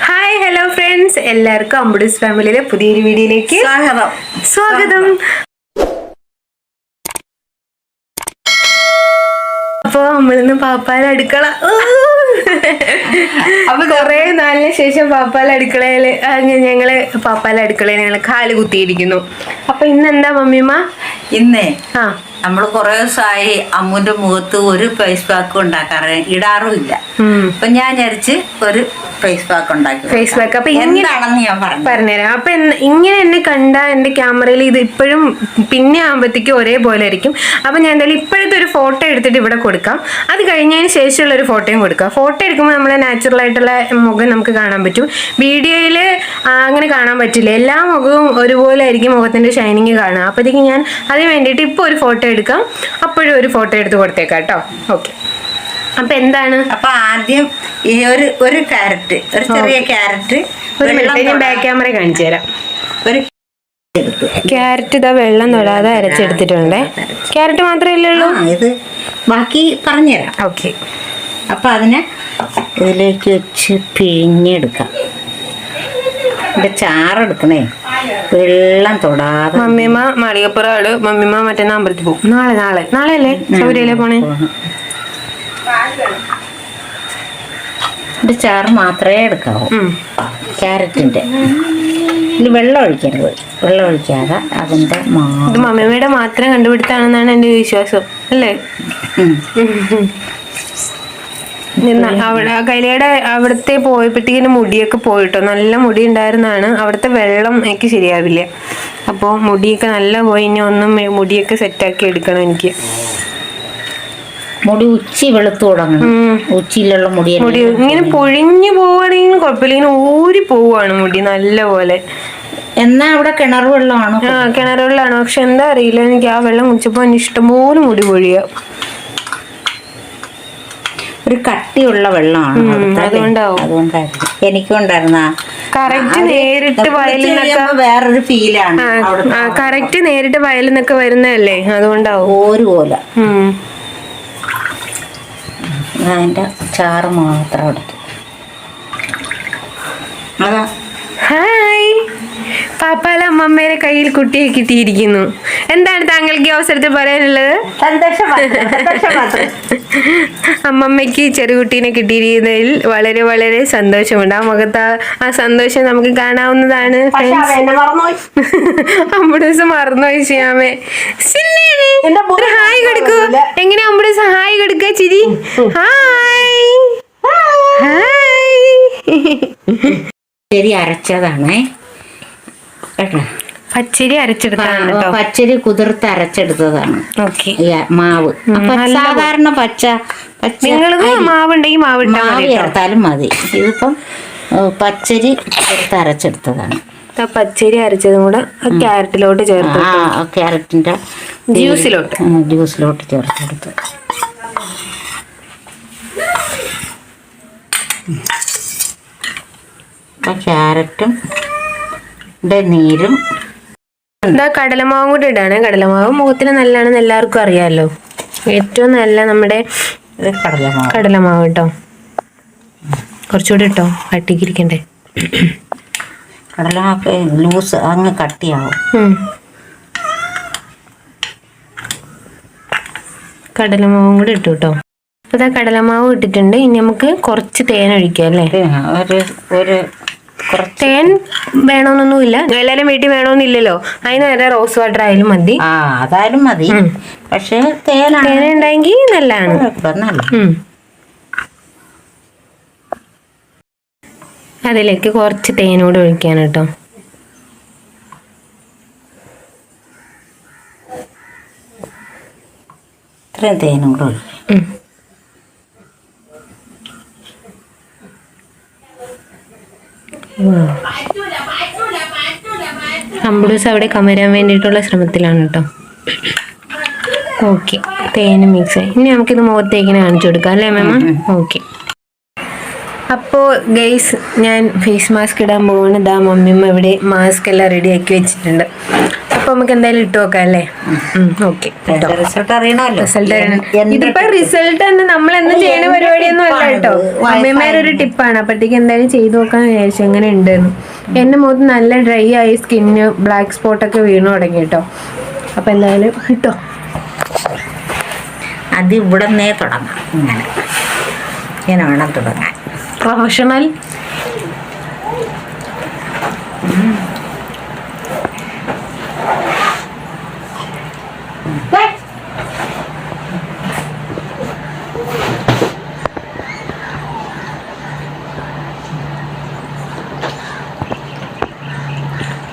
Hi hello friends എല്ലാവർക്കും അമ്പുഡീസ് ഫാമിലിയിലെ പുതിയൊരു വീഡിയോയിലേക്ക് സ്വാഗതം. സ്വാഗതം. അപ്പൊ നമ്മളിന്ന് പാപ്പാല അടുക്കള. അപ്പൊ കൊറേ നാളിന് ശേഷം പാപ്പാല അടുക്കളയിൽ ഞങ്ങൾ പാപ്പാല അടുക്കളയിൽ ഞങ്ങൾ കാൽ കുത്തിയിരിക്കുന്നു. അപ്പൊ ഇന്ന് എന്താ മമ്മിമ്മ? ഇന്നേ ആ. നമ്മൾ കുറെ ദിവസമായി അമ്മുന്റെ മുഖത്ത് ഒരു ഫേസ് പാക്ക് ഉണ്ടാക്കാറ് ഇടാറും ഇല്ല ഉം. അപ്പൊ ഞാൻ വിചാരിച്ച് ഒരു ഫേസ് പാക്ക് ഉണ്ടാക്കി ഫേസ് പാക്ക് അപ്പൊ എന്താണെന്ന് ഞാൻ പറഞ്ഞു പറഞ്ഞുതരാം. അപ്പൊ ഇങ്ങനെ എന്നെ കണ്ട എന്റെ ക്യാമറയിൽ ഇത് ഇപ്പോഴും പിന്നെ ആകുമ്പോഴത്തേക്കും ഒരേപോലെ ആയിരിക്കും. അപ്പൊ ഞാൻ എന്തായാലും ഇപ്പോഴത്തെ ഒരു ഫോട്ടോ എടുത്തിട്ട് ഇവിടെ കൊടുക്കാം. അത് കഴിഞ്ഞതിന് ശേഷമുള്ള ഒരു ഫോട്ടോയും കൊടുക്കാം. ഫോട്ടോ എടുക്കുമ്പോൾ നമ്മളെ നാച്ചുറൽ ആയിട്ടുള്ള മുഖം നമുക്ക് കാണാൻ പറ്റും. വീഡിയോയിൽ അങ്ങനെ കാണാൻ പറ്റില്ല. എല്ലാ മുഖവും ഒരുപോലെ ആയിരിക്കും മുഖത്തിന്റെ ഷൈനിങ് കാണുക. അപ്പോഴത്തേക്കും ഞാൻ അതിന് വേണ്ടിയിട്ട് ഇപ്പോൾ ഒരു ഫോട്ടോ എടുക്കാം. അപ്പോഴും ഒരു ഫോട്ടോ എടുത്ത് കൊടുത്തേക്കാം കേട്ടോ ഓക്കെ അപ്പൊ എന്താണ്? അപ്പൊ ആദ്യം ഈ ഒരു ഒരു ക്യാരറ്റ് ഒരു ചെറിയ ക്യാരറ്റ് ഒരു മിനിറ്റ് ഞാൻ ബാക്ക് ക്യാമറ കാണിച്ചു തരാം. ഒരു ക്യാരറ്റ് ഇതാ വെള്ളം തൊടാതെ അരച്ചെടുത്തിട്ടുണ്ടേ. ക്യാരറ്റ് മാത്രമേ ഉള്ളൂ ഇത് ബാക്കി പറഞ്ഞുതരാം. ഓക്കെ അപ്പൊ അതിനെ ഇതിലേക്ക് വെച്ച് പിഴിഞ്ഞെടുക്കാം. ഇവിടെ ചാറെടുക്കണേ വെള്ളം തൊടാതെ മമ്മിയമ്മ ആട് മമ്മിയമ്മ മറ്റേ അമ്പലത്തിൽ പോകും. നാളെ നാളെ. നാളെ അല്ലേ ശബരിയിലെ പോണേ? ഇത് ചാറ് മാത്രമേ എടുക്കാവൂ. ക്യാരറ്റിന്റെ ഇതിൽ വെള്ളം ഒഴിക്കരുത്. വെള്ളം ഒഴിക്കാതെ അതിന്റെ മമ്മിയുടെ ഇത് മമ്മിയമ്മയുടെ മാത്രം കണ്ടുപിടുത്താണെന്നാണ് എന്റെ വിശ്വാസം. അല്ലേ? അവിടെ കൈലയുടെ അവിടുത്തെ പോയപ്പോഴത്തേക്കും മുടിയൊക്കെ പോയിട്ടോ? നല്ല മുടി ഉണ്ടായിരുന്നാണ് അവിടുത്തെ വെള്ളം എനിക്ക് ശരിയാവില്ല. അപ്പോൾ മുടിയൊക്കെ നല്ല പോയി ഇനി ഒന്നും മുടിയൊക്കെ സെറ്റാക്കി എടുക്കണം എനിക്ക്. മുടി ഉച്ചി വെളുത്തു തുടങ്ങണം. മുടി ഉച്ചിയിലുള്ള മുടി ഇങ്ങനെ പൊഴിഞ്ഞു പോവുകയാണെങ്കിൽ കുഴപ്പമില്ല. ഇങ്ങനെ ഊരി പോവാണ് മുടി നല്ല പോലെ എന്നാ അവിടെ കിണർ വെള്ളമാണ്? ആ കിണർ വെള്ളമാണ്. പക്ഷെ എന്താ അറിയില്ല. എനിക്ക് ആ വെള്ളം കുടിച്ചപ്പോൾ ഇഷ്ടംപോലെ മുടി പൊഴിയ. ഒരു കട്ടിയുള്ള വെള്ളമാണ്. അതുകൊണ്ടായിരുന്നു. എനിക്കും ഉണ്ടായിരുന്ന കറക്റ്റ് നേരിട്ട് വയലിൽ വേറൊരു ഫീലാണ് കറക്റ്റ് നേരിട്ട് വയലിൽ നിന്നൊക്കെ വരുന്നതല്ലേ? അതുകൊണ്ടാവും. ഒരു പോലെ അതിന്റെ ചാറ് മാത്രം എടുത്തു അതാ. ഹായ്. പാപ്പാല അമ്മമ്മയുടെ കയ്യിൽ കുട്ടിയെ കിട്ടിയിരിക്കുന്നു. എന്താണ് താങ്കൾക്ക് ഈ അവസരത്തിൽ പറയാനുള്ളത്? അമ്മമ്മയ്ക്ക് ചെറുകുട്ടീനെ കിട്ടിയിരിക്കുന്നതിൽ വളരെ വളരെ സന്തോഷമുണ്ട്. ആ മുഖത്ത് ആ- സന്തോഷം നമുക്ക് കാണാവുന്നതാണ് അമ്പൂസ് മറന്നുപോയി. ശ്യാമേ. ഹായ് കൊടുക്കൂ. എങ്ങനെ അമ്പൂസ് ഹായ് കൊടുക്ക ചിരി? ഹായ്. ഹായ്. ശരി അരച്ചതാണേ. പച്ചരി അരച്ചെടുത്താണ് പച്ചരി കുതിർത്ത് അരച്ചെടുത്തതാണ്. മാവ്. സാധാരണ പച്ച പച്ച മാവുണ്ടെങ്കിൽ മാവ് ചേർത്താലും മതി. ഇതിപ്പം പച്ചരി കുതിർത്ത് അരച്ചെടുത്തതാണ്. പച്ചരി അരച്ചതും കൂടെ ക്യാരറ്റിലോട്ട് ചേർത്ത് ക്യാരറ്റിന്റെ ജ്യൂസിലോട്ട്. ജ്യൂസിലോട്ട് ചേർത്തെടുത്ത് ക്യാരറ്റും നീരും. എന്താ കടലമാവും കൂടെ ഇടാണ്. കടലമാവ് മുഖത്തിന് നല്ലതാണെന്ന് എല്ലാവർക്കും അറിയാമല്ലോ ഏറ്റവും നല്ല നമ്മുടെ കടലമാവ്. കടലമാവ് കേട്ടോ. കുറച്ചുകൂടി ഇട്ടോ. കട്ടിക്കിരിക്കണ്ടേ കടലമാവ് ലൂസ് അങ്ങ് കട്ടിയാവും. കടലമാവും കൂടി ഇട്ടു കേട്ടോ. അപ്പൊ കടലമാവ് ഇട്ടിട്ടുണ്ട്. ഇനി നമുക്ക് കുറച്ച് തേൻ ഒഴിക്കാം അല്ലേ? ഒരു ഒരു കുറച്ച് തേൻ വേണമെന്നൊന്നുമില്ല എല്ലാവരും വീട്ടിൽ വേണമെന്നില്ലല്ലോ അതിന് നേരെ റോസ് വാട്ടർ ആയാലും മതി. ആ അതായാലും മതി. പക്ഷെ തേനാണ്. തേൻ ഉണ്ടെങ്കിൽ നല്ലതാണ്. അതിലേക്ക് കുറച്ച് തേനോട് ഒഴിക്കാൻ കേട്ടോ. ഇത്രയും തേനോട് കൂടെ ഒഴിക്കും അമ്പൂസ് അവിടെ കമരാൻ വേണ്ടിയിട്ടുള്ള ശ്രമത്തിലാണ് കേട്ടോ. ഓക്കെ തേന് മിക്സ് ആയി. ഇനി നമുക്കിത് മുഖത്തേക്കിനെ കാണിച്ചു കൊടുക്കാം അല്ലേ മേമ? ഓക്കെ അപ്പോൾ ഗൈസ് ഞാൻ ഫേസ് മാസ്ക് ഇടാൻ പോകുന്നത് ആ മമ്മിമ്മ ഇവിടെ മാസ്ക് എല്ലാം റെഡിയാക്കി ആക്കി വെച്ചിട്ടുണ്ട്. അപ്പൊ നമുക്ക് എന്തായാലും ഇട്ട് നോക്കാം അല്ലേ? ഓക്കെ റിസൾട്ട് അറിയണമല്ലോ. ഇതിപ്പോ റിസൾട്ട് തന്നെ നമ്മൾ എന്നും ചെയ്യണ പരിപാടി പരിപാടിയൊന്നും അല്ല? കേട്ടോ. അമ്മമാരൊരു ടിപ്പാണ്. അപ്പോഴത്തേക്ക് എന്തായാലും ചെയ്തു നോക്കാൻ വിചാരിച്ചു. എങ്ങനെ ഉണ്ടെന്ന്. എന്റെ മുഖത്ത് നല്ല ഡ്രൈ ആയി സ്കിന്ന് ബ്ലാക്ക് സ്പോട്ട് ഒക്കെ വീണു തുടങ്ങി കേട്ടോ. അപ്പൊ എന്തായാലും കിട്ടോ അത് ഇവിടെ നിന്നേ തുടങ്ങാം. ഇങ്ങനെ ഇങ്ങനെ വേണം തുടങ്ങാൻ. പ്രൊഫഷണൽ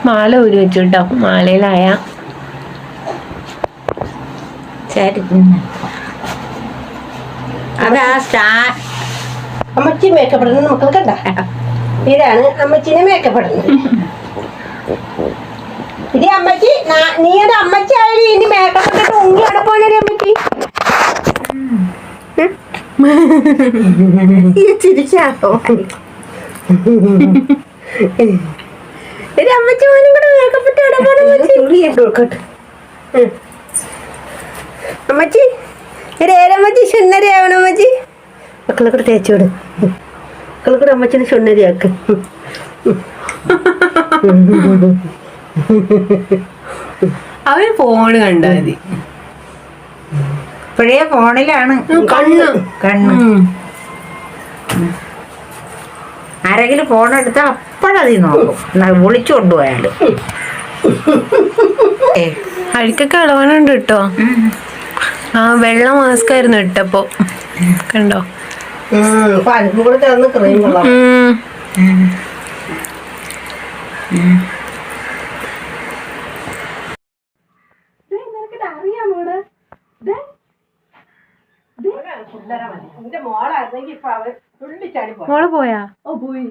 മാല ഒരു വെച്ചു കേട്ടോ മാലയിലായ അത് സ്റ്റാ അമ്മച്ചി മേക്കപ്പ് ഇടുന്നത് മക്കൾ കണ്ട? ഇതാണ് അമ്മച്ചിനെ മേക്കപ്പ് ഇത് അമ്മച്ചി നാ- നീ ഒരു അമ്മച്ചി ആയാലും ഇനി മേക്കപ്പ് ഇട്ടിട്ട് ഉങ്ങി അവിടെ പോണേ അമ്മച്ചി. ചിരിച്ചാണോ ഒരു അമ്മച്ചി മോനും കൂടെ മേക്കപ്പ് ഇട്ട് അവിടെ പോണ അമ്മച്ചി. അമ്മച്ചി ഒരു ഏരമ്മച്ചി സുന്ദരിയാവണം അമ്മച്ചി. മക്കളെ കൂടെ തേച്ചു വിട്. മക്കളെ കൂടെ അമ്മച്ചിനെ സുന്ദരിയാക്ക്. അവർ ഫോണ് കണ്ടാ മതി. ഇപ്പോഴേ ഫോണിലാണ് കണ്ണ്. കണ്ണ്. ആരെങ്കിലും ഫോൺ എടുത്താൽ അപ്പോഴതി നോക്കും. എന്നാ വിളിച്ചു കൊണ്ടുപോയാൽ അഴുക്കൊക്കെ ഇളവാനുണ്ട് കേട്ടോ ആ വെള്ള മാസ്ക് ആയിരുന്നു ഇട്ടപ്പോ. കണ്ടോ? അപ്പൊ എന്റെ മോളായിരുന്നെങ്കിൽ ഇപ്പൊ അവർ തുള്ളിച്ചാടി പോയി. മോൾ പോയാ? ഓ പോയി.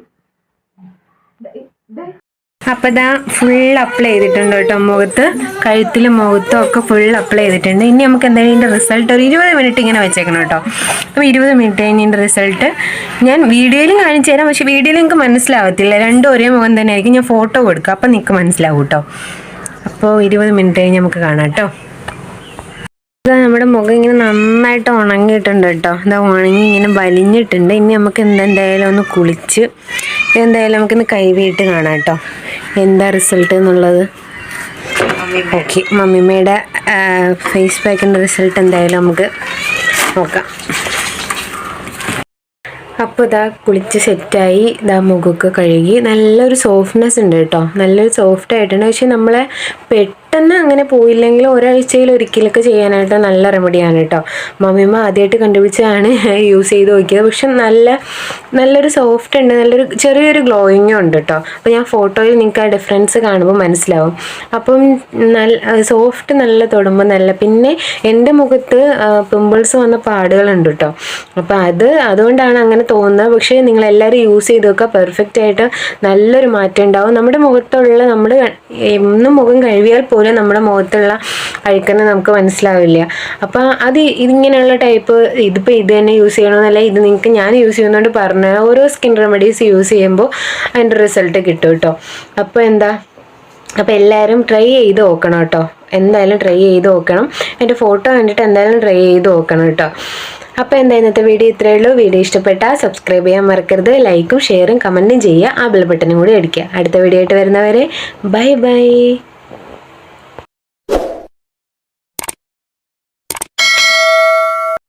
അപ്പൊ ഇതാ ഫുൾ അപ്ലൈ ചെയ്തിട്ടുണ്ട് കേട്ടോ മുഖത്ത്. കഴുത്തിലും മുഖത്തും ഒക്കെ ഫുൾ അപ്ലൈ ചെയ്തിട്ടുണ്ട്. ഇനി നമുക്ക് എന്തായാലും ഇതിന്റെ റിസൾട്ട് ഒരു ഇരുപത് മിനിറ്റ് ഇങ്ങനെ വെച്ചേക്കണം കേട്ടോ. അപ്പോൾ ഇരുപത് മിനിറ്റ് കഴിഞ്ഞ് റിസൾട്ട് ഞാൻ വീഡിയോയിലും കാണിച്ചു തരാം. പക്ഷെ വീഡിയോയിൽ നിങ്ങൾക്ക് മനസ്സിലാവത്തില്ല. രണ്ടും ഒരേ മുഖം തന്നെ ആയിരിക്കും ഞാൻ ഫോട്ടോ കൊടുക്കുക അപ്പം നിങ്ങൾക്ക് മനസ്സിലാവും കേട്ടോ. അപ്പോൾ ഇരുപത് മിനിറ്റ് കഴിഞ്ഞ് നമുക്ക് കാണാം കേട്ടോ. നമ്മുടെ മുഖം ഇങ്ങനെ നന്നായിട്ട് ഉണങ്ങിയിട്ടുണ്ട് കേട്ടോ. ഇതാ ഉണങ്ങി ഇങ്ങനെ വലിഞ്ഞിട്ടുണ്ട്. ഇനി നമുക്ക് എന്തെന്തായാലും ഒന്ന് കുളിച്ച് എന്തായാലും നമുക്കിന്ന് കൈവീട്ട് കാണാം കേട്ടോ. എന്താ റിസൾട്ട് എന്നുള്ളത്? ഓക്കെ മമ്മിമ്മയുടെ ഫേസ് പാക്കിന്റെ റിസൾട്ട് എന്തായാലും നമുക്ക് നോക്കാം. അപ്പോൾ ഇതാ കുളിച്ച് സെറ്റായി ഇതാ മുഖമൊക്കെ കഴുകി. നല്ലൊരു സോഫ്റ്റ്നെസ് ഉണ്ട് കേട്ടോ. നല്ലൊരു സോഫ്റ്റ് ആയിട്ടുണ്ട്. പക്ഷേ നമ്മളെ പെട്ടെന്ന് അങ്ങനെ പോയില്ലെങ്കിൽ ഒരാഴ്ചയിൽ ഒരിക്കലൊക്കെ ചെയ്യാനായിട്ട് നല്ല റെമഡിയാണ് കേട്ടോ മമ്മിമ്മ ആദ്യമായിട്ട് കണ്ടുപിടിച്ചാണ് യൂസ് ചെയ്ത് നോക്കിയത്. പക്ഷെ നല്ല നല്ലൊരു സോഫ്റ്റ് ഉണ്ട് നല്ലൊരു ചെറിയൊരു ഗ്ലോയിങ്ങും ഉണ്ട് കേട്ടോ അപ്പോൾ ഞാൻ ഫോട്ടോയിൽ നിങ്ങൾക്ക് ആ ഡിഫറൻസ് കാണുമ്പോൾ മനസ്സിലാവും. അപ്പം നല്ല സോഫ്റ്റ് നല്ല തൊടുമ്പോൾ നല്ല പിന്നെ എന്റെ മുഖത്ത് പിമ്പിൾസ് വന്ന പാടുകളുണ്ട് കേട്ടോ അപ്പോൾ അത് അതുകൊണ്ടാണ് അങ്ങനെ തോന്നുന്നത്. പക്ഷേ നിങ്ങളെല്ലാവരും യൂസ് ചെയ്ത് നോക്കുക. പെർഫെക്റ്റ് ആയിട്ട് നല്ലൊരു മാറ്റം ഉണ്ടാവും. നമ്മുടെ മുഖത്തുള്ള നമ്മുടെ എന്നും മുഖം കഴുകിയാൽ പോലും നമ്മുടെ മുഖത്തുള്ള അഴുക്കെന്ന് നമുക്ക് മനസ്സിലാവില്ല. അപ്പോൾ അത് ഇതിങ്ങനെയുള്ള ടൈപ്പ് ഇതിപ്പോൾ ഇത് തന്നെ യൂസ് ചെയ്യണമെന്നല്ല ഇത് നിങ്ങൾക്ക് ഞാൻ യൂസ് ചെയ്യുന്നതുകൊണ്ട് പറഞ്ഞ ഓരോ സ്കിൻ റെമഡീസ് യൂസ് ചെയ്യുമ്പോൾ അതിന്റെ റിസൾട്ട് കിട്ടും കേട്ടോ അപ്പോൾ എന്താ? അപ്പോൾ എല്ലാവരും ട്രൈ ചെയ്ത് നോക്കണം കേട്ടോ എന്തായാലും ട്രൈ ചെയ്ത് നോക്കണം. എന്റെ ഫോട്ടോ കണ്ടിട്ട് എന്തായാലും ട്രൈ ചെയ്ത് നോക്കണം കേട്ടോ അപ്പോൾ എന്താ ഇന്നത്തെ വീഡിയോ ഇത്രയേ ഉള്ളൂ. വീഡിയോ ഇഷ്ടപ്പെട്ടാൽ സബ്സ്ക്രൈബ് ചെയ്യാൻ മറക്കരുത്. ലൈക്കും ഷെയറും കമന്റും ചെയ്യുക. ആ ബെൽ ബട്ടനും കൂടി അടിക്കുക. അടുത്ത വീഡിയോ ആയിട്ട് വരുന്നവരെ ബൈ ബൈ